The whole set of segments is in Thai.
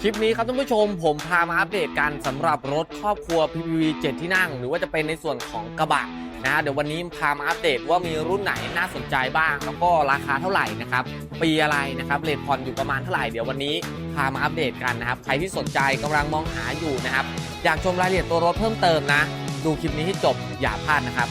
คลิปนี้ครับท่านผู้ชมผมพามาอัปเดตกันสำหรับรถครอบครัว PPV 7 ที่นั่ง หรือว่าจะเป็นในส่วนของกระบะนะเดี๋ยววันนี้พามาอัปเดตว่ามีรุ่นไหนน่าสนใจบ้าง แล้วก็ราคาเท่าไหร่นะครับปีอะไรนะครับเลทผ่อนอยู่ประมาณเท่าไหร่เดี๋ยววันนี้พามาอัปเดตกันนะครับใครที่สนใจกำลังมองหาอยู่นะครับอยากชมรายละเอียดตัวรถเพิ่มเติมนะ ดูคลิปนี้ให้จบอย่าพลาดนะครับ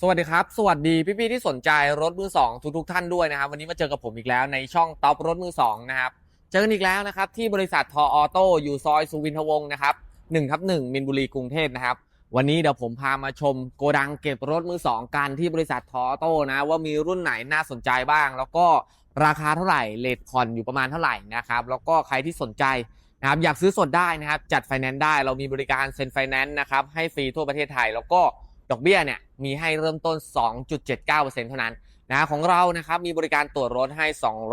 สวัสดีครับ สวัสดีพี่ๆที่สนใจรถมือสองทุกๆท่านด้วยนะครับ วันนี้มาเจอกับผมอีกแล้วในช่องท็อปรถมือสองนะครับ เจอกันอีกแล้วนะครับ ที่บริษัททอออโต้อยู่ซอยสุวินทวงศ์นะครับ1ทับ1มินบุรีกรุงเทพนะครับ วันนี้เดี๋ยวผมพามาชมโกดังเก็บรถมือสองกันที่บริษัททออโต้นะว่ามีรุ่นไหนน่าสนใจบ้าง แล้วก็ราคาเท่าไหร่เลทผ่อนอยู่ประมาณเท่าไหร่นะครับแล้วก็ใครที่สนใจนะครับอยากซื้อสดได้นะครับจัดไฟแนนซ์ได้เรามีบริการเซ็นไฟแนนซ์นะครับให้ฟรีทั่วประเทศไทยแล้วก็ ดอกเบี้ยเนี่ยมีให้เริ่มต้น 2.79%เท่านั้นนะของเรานะครับมีบริการตรวจรถให้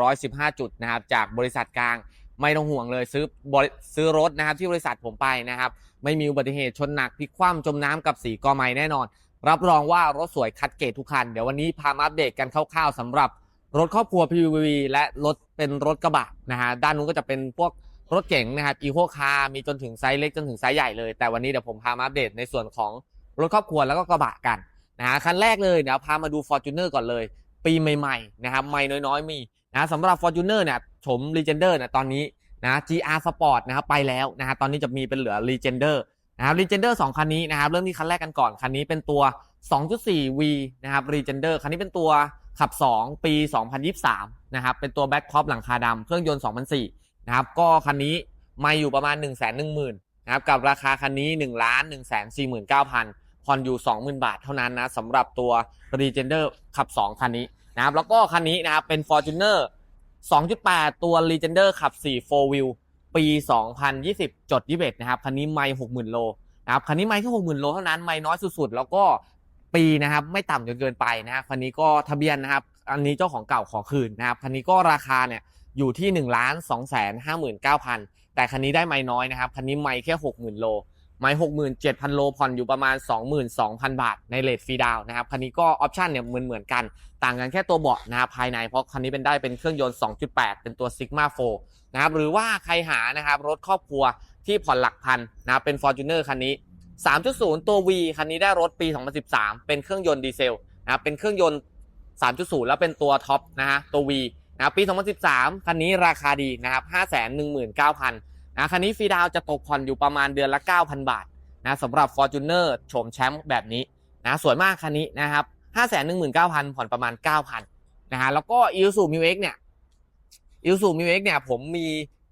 215 จุดนะครับจากบริษัทกลางไม่ต้องห่วงเลยซื้อบริซื้อรถนะครับที่บริษัทผมไปนะครับ ไม่มีอุบัติเหตุชนหนักพลิกคว่ำจมน้ำกับสีกอไม้แน่นอน รับรองว่ารถสวยคัดเกรดทุกคัน เดี๋ยววันนี้พามาอัปเดตกันคร่าวๆสำหรับรถครอบครัว PPV และรถเป็นรถกระบะนะฮะด้านนู้นก็จะเป็นพวกรถเก๋งนะครับอีโคคาร์มีจนถึงไซส์เล็กจนถึงไซส์ใหญ่เลยแต่วันนี้เดี๋ยวผมพามาอัปเดตในส่วนของ รถครอบครัวแล้วก็กระบะกันนะฮะคันแรกเลยเดี๋ยวพามาดู Fortuner ก่อนเลย ปีใหม่ๆนะครับไม่น้อยๆมีนะสำหรับ Fortuner เนี่ยชม Legender เนี่ยตอนนี้นะ GR Sport นะครับไปแล้วนะฮะตอนนี้จะมีเป็นเหลือ Legender นะครับ Legender 2 คันนี้นะครับเริ่มที่คันแรกกันก่อน คันนี้เป็นตัว 2.4V นะครับ Legender คันนี้เป็นตัวขับ 2 ปี 2023 นะครับ เป็นตัว Back Top หลังคาดำเครื่องยนต์ 2004 นะครับ ก็คันนี้ม่อยู่ประมาณ 1 1 0 0 0 0นะครับ กับราคาคันนี้ 1 1 4 9 0 0 0 ผ่อนอยู่ 20,000 บาทเท่านั้นนะสำหรับตัว Legender ขับ 2 คันนี้นะครับแล้วก็คันนี้นะครับเป็น Fortuner 2.8 ตัว Legender ขับ 4 4 wheel ปี 2020 จด 21 นะครับ คันนี้ไม่60,000 โลนะครับคันนี้ไม่แค่60,000 โลเท่านั้นไม่น้อยสุดๆ แล้วก็ปีนะครับไม่ต่ำจนเกินไปนะครับคันนี้ก็ทะเบียนนะครับอันนี้เจ้าของเก่าขอคืนนะครับคันนี้ก็ราคาเนี่ยอยู่ที่1นึ่งล้านสองแสนห้าหมื่นเก้าพันแต่คันนี้ได้ไม่น้อยนะครับคันนี้ไม่แค่60,000โล ไม่67,000โลผ่อนอยู่ประมาณ22,000บาทในเลทฟรีดาวนะครับคันนี้ก็ออปชันเนี่ยเหมือนเหมือนกัน ต่างกันแค่ตัวเบาะนะครับภายในเพราะคันนี้เป็นได้เป็นเครื่องยนต์2.8เป็นตัว Sigma 4นะครับหรือว่าใครหานะครับรถครอบครัวที่ผ่อนหลักพันนะครับเป็น Fortuner คันนี้ 3.0 ตัว V คันนี้ได้รถปี 2013 เป็นเครื่องยนต์ดีเซลนะครับเป็นเครื่องยนต์ 3.0 แล้วเป็นตัวท็อปนะฮะตัว V นะครับปี 2013 คันนี้ราคาดีนะครับ 519,000 นะคันนี้ฟรีดาวจะตกผ่อนอยู่ประมาณเดือนละ 9,000 บาทนะสำหรับ Fortuner โฉมแชมป์แบบนี้นะสวยมากคันนี้นะครับ519,000 ผ่อนประมาณ 9,000นะฮะแล้วก็ Isuzu Mu X เนี่ย Isuzu Mu X เนี่ยผมมี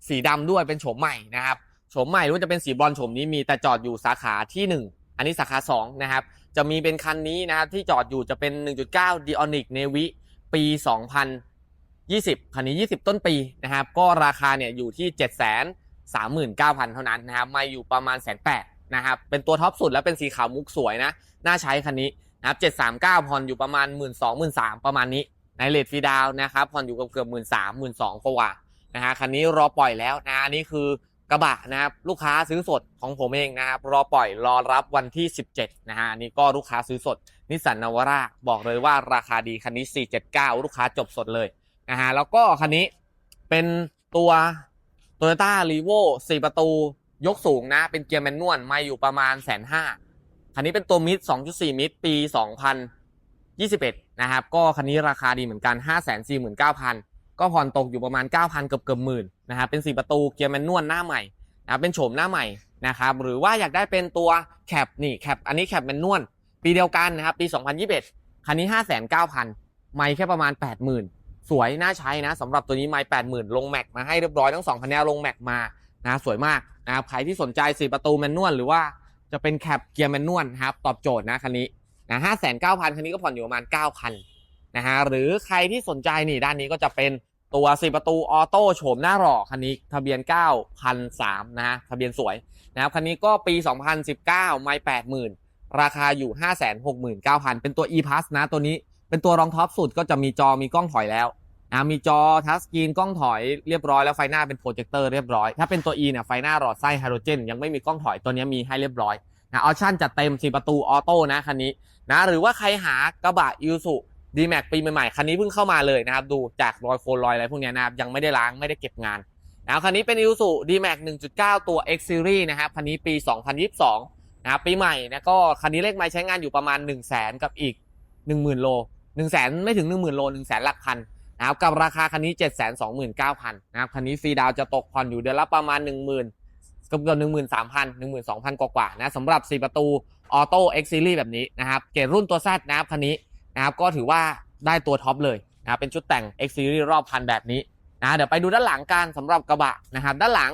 สีดำด้วยเป็นโฉมใหม่นะครับโฉมใหม่รือว่าจะเป็นสีบรอนโฉมนี้มีแต่จอดอยู่สาขาที่ 1 อันนี้สาขา 2 นะครับ จะมีเป็นคันนี้นะครับที่จอดอยู่จะเป็น 1.9 Dionic Navy ปี 2020 คันนี้ 20 ต้นปีนะครับ ก็ราคาเนี่ยอยู่ที่7 3 9 0 0 0 เท่านั้นนะครับมาอยู่ประมาณแสนแปดนะครับเป็นตัวท็อปสุดแล้วเป็นสีขาวมุกสวยนะ น่าใช้คันนี้นะครับ739ผ่อนอยู่ประมาณ 1 2 0 0 0 0ประมาณนี้ในเลทฟีดาวนะครับผ่อนอยู่เกือบเกือบหมื่นสามหมื่นสองกว่านะฮะคันนี้รอปล่อยแล้วนะอันนี้คือกระบะนะครับลูกค้าซื้อสดของผมเองนะครับรอปล่อยรอรับวันที่ 17นะฮะอันนี้ก็ลูกค้าซื้อสดนิสสันนาวาร่าบอกเลยว่าราคาดีคันนี้ 479 ลูกค้าจบสดเลยนะฮะแล้วก็คันนี้เป็นตัว โตโยต้ารีโว4ประตู ยกสูงนะ เป็นเกียร์แมนนวลมาอยู่ประมาณแสนห้าคันนี้เป็นตัวมิด2.4 มิดปี 2021 นะครับ ก็คันนี้ราคาดีเหมือนกัน 549,000 ก็ผ่อนตกอยู่ประมาณ 9,000 เกือบเกือบหมื่นนะครับ เป็น 4 ประตูเกียร์แมนนวลหน้าใหม่นะเป็นโฉมหน้าใหม่นะครับ หรือว่าอยากได้เป็นตัวแคปนี่แคปอันนี้แคปแมนนวลปีเดียวกันนะครับ ปี 2021 คันนี้509,000 ไม่แค่ประมาณ 80,000 สวยน่าใช้นะสำหรับตัวนี้ไม้แปดหมื่นลงแม็กมาให้เรียบร้อยทั้งสองคันนี้ลงแม็กมานะสวยมากนะครับใครที่สนใจสี่ประตูแมนนวลหรือว่าจะเป็นแคปเกียร์แมนนวลครับตอบโจทย์นะคันนี้นะห้าแสนเก้าพันคันนี้ก็ผ่อนอยู่ประมาณเก้าพันนะฮะหรือใครที่สนใจนี่ด้านนี้ก็จะเป็นตัวสี่ประตูออโต้โฉมหน้าหล่อคันนี้ทะเบียน9,003นะฮะทะเบียนสวยนะครับคันนี้ก็ปี2019ไม่80,000ราคาอยู่569,000เป็นตัว e-pass นะตัวนี้ เป็นตัวรองท็อปสุดก็จะมีจอมีกล้องถอยแล้วนะมีจอทัชสกรีนกล้องถอยเรียบร้อยแล้วไฟหน้าเป็นโปรเจคเตอร์เรียบร้อย ถ้าเป็นตัว e เนี่ยไฟหน้าหลอดไส้ไฮโดรเจนยังไม่มีกล้องถอยตัวนี้มีให้เรียบร้อยนะออปชั่นจัดเต็มสี่ประตูออโต้นะคันนี้นะหรือว่าใครหากระบะยูสุ d m a x ปีใหม่ๆคันนี้เพิ่งเข้ามาเลยนะครับดูจากรอยโคนรอยอะไรพวกนี้นะครับยังไม่ได้ล้างไม่ได้เก็บงานนะคันนี้เป็น Isuzu D Max 1.9 ตัว X Series นะครับคันนี้ปี 2022นะปีใหม่นะก็คันนี้เลขไม้ใช้งานอยู่ประมาณ 1 0 0 0 0แสนกับอีก 10,000 โล 1 0 0 0 0แสนไม่ถึง 10,000 โล1 0 0 0 0 0หลักพันนะครับกับราคาคันนี้ 729,000นะครับคันนี้ฟรีดาวจะตกผ่อนอยู่เดือนละประมาณ 10,000เกือบเกือบ13,000 12,000กว่าๆนะสำหรับ 4 ประตูออโต้ X Series แบบนี้นะครับเกรดรุ่นตัว Z นะครับคันนี้นะครับก็ถือว่าได้ตัวท็อปเลยนะครับเป็นชุดแต่ง X Series รอบคันแบบนี้นะเดี๋ยวไปดูด้านหลังกันสำหรับกระบะนะครับด้านหลัง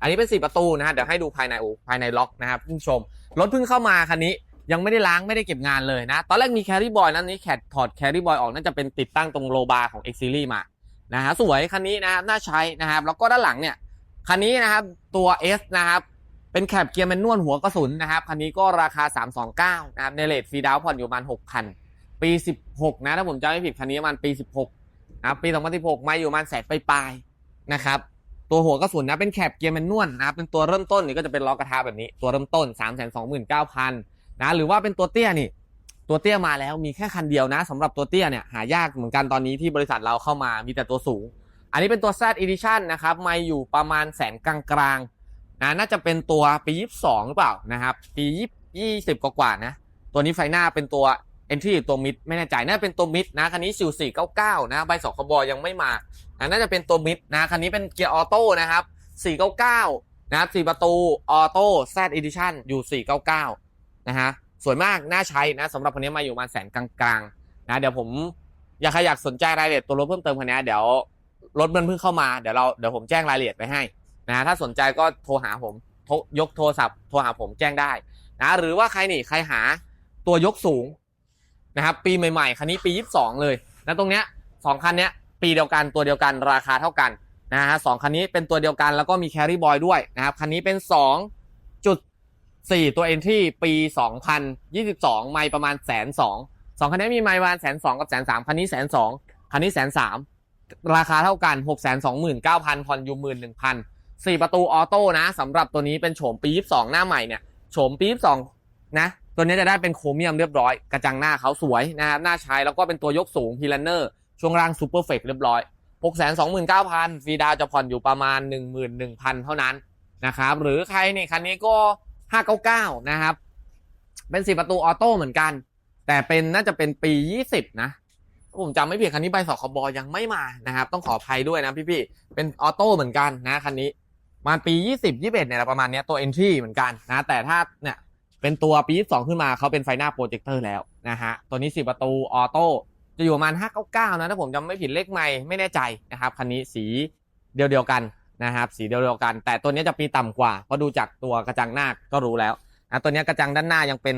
อันนี้เป็น 4 ประตูนะฮะเดี๋ยวให้ดูภายในโอ้ภายในล็อกนะครับผู้ชมรถเพิ่งเข้ามาคันนี้ ยังไม่ได้ล้างไม่ได้เก็บงานเลยนะ ตอนแรกมีแครี่บอยนั้นนี้แคดถอดแครี่บอยออกน่าจะเป็นติดตั้งตรงโลบาร์ของ X Series มานะฮะสวยคันนี้นะครับน่าใช้นะครับแล้วก็ด้านหลังเนี่ยคันนี้นะครับตัว S นะครับเป็นแคปเกียร์แมนนวลหัวกระสุนนะครับคันนี้ก็ราคา 329นะครับในเลทฟรีดาวผ่อนอยู่ประมาณ6,000 ปี 16 นะ ถ้าผมจำไม่ผิดคันนี้ประมาณปี 16นะครับปี 2016 มาอยู่ประมาณแสนปลายๆนะครับตัวหัวกระสุนนะเป็นแคปเกียร์แมนนวลนะครับเป็นตัวเริ่มต้นนี่ก็จะเป็นล้อกระทะแบบนี้ตัวเริ่มต้น 329,000 นะหรือว่าเป็นตัวเตี้ยนี่ ตัวเตี้ยมาแล้วมีแค่คันเดียวนะสำหรับตัวเตี้ยเนี่ยหายากเหมือนกันตอนนี้ที่บริษัทเราเข้ามามีแต่ตัวสูง อันนี้เป็นตัว Z Edition นะครับไม่อยู่ประมาณแสนกลางๆนะน่าจะเป็นตัวปี 22 หรือเปล่านะครับปี20กว่าๆนะตัวนี้ไฟหน้าเป็นตัว Entry ตัวมิดไม่แน่ใจน่าจะเป็นตัวมิดนะคันนี้ซิว499 นะใบสองคบอยังไม่มาอะน่าจะเป็นตัวมิดนะคันนี้เป็นเกียร์ออโต้นะครับ499นะครับ4ประตูออโต้ Z Edition อยู่ 499 นะฮะสวยมากน่าใช้นะสำหรับคันนี้มาอยู่ประมาณแสนกลางๆนะเดี๋ยวผมอยากใครอยากสนใจรายละเอียดตัวรถเพิ่มเติมคันนี้เดี๋ยวรถมันเพิ่งเข้ามาเดี๋ยวเราเดี๋ยวผมแจ้งรายละเอียดไปให้นะถ้าสนใจก็โทรหาผมยกโทรศัพท์โทรหาผมแจ้งได้นะหรือว่าใครนี่ใครหาตัวยกสูงนะครับปีใหม่ๆคันนี้ปี 22 เลยนะตรงเนี้ยสองคันเนี้ยปีเดียวกันตัวเดียวกันราคาเท่ากันนะฮะสองคันนี้เป็นตัวเดียวกันแล้วก็มีแครี่บอยด้วยนะครับคันนี้เป็น 2.4ตัว Entry ปี 2022 ไม่ประมาณแสนสองสองคันนี้มีไม่ประมาณแสนสองกับแสนสามคันนี้แสนสองคันนี้แสนสามราคาเท่ากัน 6 2 9 0 0 0ผ่อนอยู่11,000 4ประตูออโต้นะสำหรับตัวนี้เป็นโฉมปี 22 หน้าใหม่เนี่ยโฉมปี 22 นะ ตัวนี้จะได้เป็นโครเมียมเรียบร้อย กระจังหน้าเขาสวยนะครับหน้าใช้แล้วก็เป็นตัวยกสูงพีลันเนอร์ช่วงล่างซูเปอร์เฟกเรียบร้อย 6 2 9 0 0 0ฟรีดาวน์จะผ่อนอยู่ประมาณ 11,000 เท่านั้นนะครับหรือใครเนี่ยคันนี้ก็ 599 นะครับ เป็น4ประตูออโต้เหมือนกัน แต่เป็นน่าจะเป็นปี 20 นะผมจำไม่ผิดคันนี้ใบสคบยังไม่มานะครับ ต้องขออภัยด้วยนะพี่ๆเป็นออโต้เหมือนกันนะคันนี้มาปี 20 21เนี่ยประมาณนี้ตัว entry เหมือนกันนะแต่ถ้าเนี่ยเป็นตัวปี 22 ขึ้นมาเขาเป็นไฟหน้าโปรเจคเตอร์แล้วนะฮะตัวนี้ 10 ประตูออโต้จะอยู่ประมาณ 599 นะถ้าผมจำไม่ผิดเลขไม่ไม่แน่ใจนะครับคันนี้สีเดียวเดียวๆกัน นะครับสีเดียวกันแต่ตัวนี้จะปีต่ำกว่าเพราะดูจากตัวกระจังหน้าก็รู้แล้วนะตัวนี้กระจังด้านหน้ายังเป็น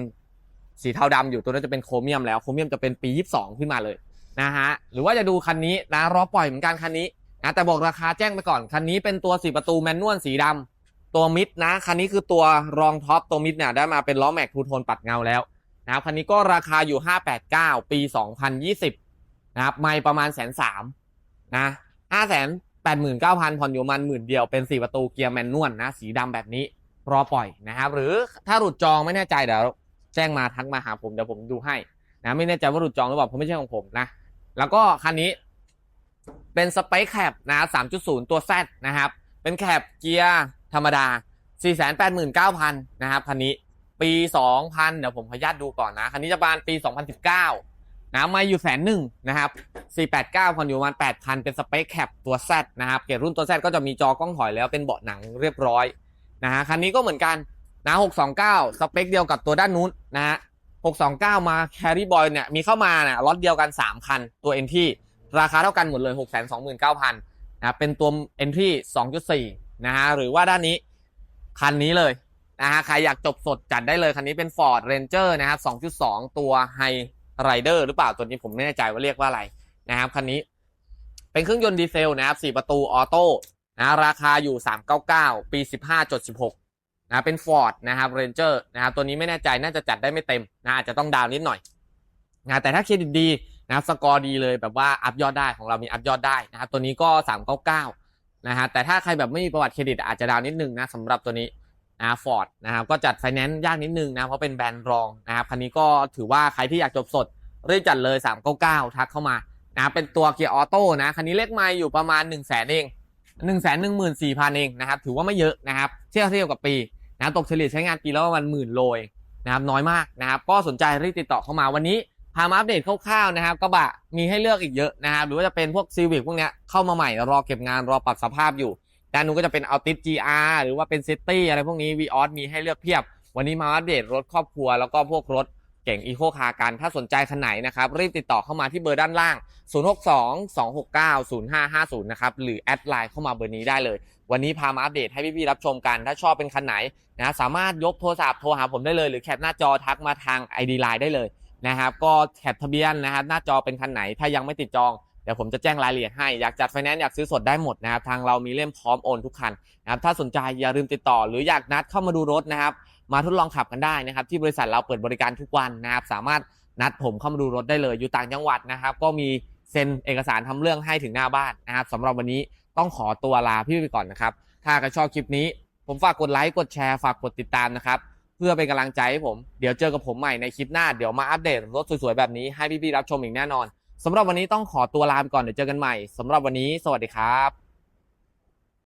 สีเทาดำอยู่ตัวนี้จะเป็นโครเมียมแล้วโครเมียมจะเป็นปี 22 ขึ้นมาเลยนะฮะหรือว่าจะดูคันนี้นะรอปล่อยเหมือนกันคันนี้นะแต่บอกราคาแจ้งไปก่อนคันนี้เป็นตัวสีประตูแมนนวลสีดำตัวมิดนะคันนี้คือตัวรองท็อปตัวมิดเนี่ยได้มาเป็นล้อแม็กทูโทนปัดเงาแล้วนะครับคันนี้ก็ราคาอยู่ 589 ปี 2020 นะครับไม่ประมาณแสนสามนะห้าแสน แปดหมื่นเก้าพันผ่อนอยู่มันหมื่นเดียวเป็นสี่ประตูเกียร์แมนนวลนะ สีดำแบบนี้รอปล่อยนะครับ หรือถ้าหลุดจองไม่แน่ใจเดี๋ยวแจ้งมาทักมาหาผมเดี๋ยวผมดูให้นะไม่แน่ใจว่าหลุดจองหรือเปล่าเพราะไม่ใช่ของผมนะ แล้วก็คันนี้เป็นสเปคแคปนะครับ3.0 ตัว Z นะครับ เป็นแคปเกียร์ธรรมดา 489,000 นะครับคันนี้ปี 2000 เดี๋ยวผมขออนุญาตดูก่อนนะ คันนี้จะประมาณปี 2019 นะมาอยู่แสนหนึ่งนะครับ 489ผ่อนอยู่ประมาณ 8,000 เป็นสเปคแคปตัว Z นะครับ เกียร์รุ่นตัว Z ก็จะมีจอกล้องถอยแล้วเป็นเบาะหนังเรียบร้อยนะฮะคันนี้ก็เหมือนกันนะ629 สเปคเดียวกับตัวด้านนู้นนะฮะ629 มาแครีบอยเนี่ยมีเข้ามาเนี่ยล็อตเดียวกัน 3 คัน ตัว NT ราคาเท่ากันหมดเลย 629,000นะเป็นตัว NT 2.4 นะฮะหรือว่าด้านนี้คันนี้เลยนะฮะใครอยากจบสดจัดได้เลยคันนี้เป็น Ford Ranger นะครับ2.2 ตัว High Rider หรือเปล่าตัวนี้ผมไม่แน่ใจว่าเรียกว่าอะไรนะครับคันนี้ เป็นเครื่องยนต์ดีเซลนะครับ4ประตูออโต้นะราคาอยู่ 399 ปี 15.16นะเป็น Ford นะครับ Ranger นะครับตัวนี้ไม่แน่ใจน่าจะจัดได้ไม่เต็มนะอาจจะต้องดาวน์นิดหน่อยนะแต่ถ้าเครดิตดีนะครับสกอร์ดีเลยแบบว่าอัพยอดได้ของเรามีอัพยอดได้นะครับตัวนี้ก็ 399นะฮะแต่ถ้าใครแบบไม่มีประวัติเครดิตอาจจะดาวน์นิดนึงนะสำหรับตัวนี้ นะฟอร์ดนะครับก็จัดไฟแนนซ์ยากนิดนึงนะเพราะเป็นแบรนด์รองนะครับคันนี้ก็ถือว่าใครที่อยากจบสดรีบจัดเลย 399 ทักเข้ามานะครับเป็นตัวเกียร์ออโต้นะคันนี้เลขไมล์อยู่ประมาณ 1 0 0 0 0แสนเอง1 1 4 0 0 0 เองนะครับถือว่าไม่เยอะนะครับเทียบเทียบกับปีนะตกเฉลี่ยใช้งานปีละประมาณหมื่นโลเองนะครับน้อยมากนะครับก็สนใจรีบติดต่อเข้ามาวันนี้พามาอัปเดตคร่าวๆนะครับกระบะมีให้เลือกอีกเยอะนะครับหรือว่าจะเป็นพวกซีวิ c พวกเนี้ยเข้ามาใหม่รอเก็บงานรอปรับสภาพอยู่ ด้านนู้นก็จะเป็น Altis GR หรือว่าเป็น City อะไรพวกนี้ v ีออสมีให้เลือกเพียบ วันนี้มาอัปเดตรถครอบครัวแล้วก็พวกรถเก่งอีโคคาร์กัน ถ้าสนใจคันไหนนะครับ รีบติดต่อเข้ามาที่เบอร์ด้านล่าง 062 269 0550 นะครับ หรือแอดไลน์เข้ามาเบอร์นี้ได้เลย วันนี้พามาอัปเดตให้พี่ๆรับชมกัน ถ้าชอบเป็นคันไหนนะสามารถยกโทรศัพท์โทรหาผมได้เลย หรือแคปหน้าจอทักมาทาง ID Line ได้เลยนะครับ ก็แคปทะเบียนนะครับหน้าจอเป็นคันไหน ถ้ายังไม่ติดจอง เดี๋ยวผมจะแจ้งรายละเอียดให้ อยากจัดไฟแนนซ์อยากซื้อสดได้หมดนะครับ ทางเรามีเล่มพร้อมโอนทุกคันนะครับ ถ้าสนใจอย่าลืมติดต่อ หรืออยากนัดเข้ามาดูรถนะครับ มาทดลองขับกันได้นะครับ ที่บริษัทเราเปิดบริการทุกวันนะครับ สามารถนัดผมเข้ามาดูรถได้เลย อยู่ต่างจังหวัดนะครับ ก็มีเซ็นเอกสารทำเรื่องให้ถึงหน้าบ้านนะครับสำหรับวันนี้ต้องขอตัวลาพี่ไปก่อนนะครับ ถ้าใครชอบคลิปนี้ ผมฝากกดไลค์ กดแชร์ ฝากกดติดตามนะครับ เพื่อเป็นกำลังใจให้ผม เดี๋ยวเจอกับผมใหม่ในคลิปหน้า เดี๋ยวมาอัปเดตรถสวยๆแบบนี้ให้พี่ๆรับชมอีกแน่นอน สำหรับวันนี้ต้องขอตัวลาไปก่อนเดี๋ยวเจอกันใหม่สำหรับวันนี้สวัสดีครับ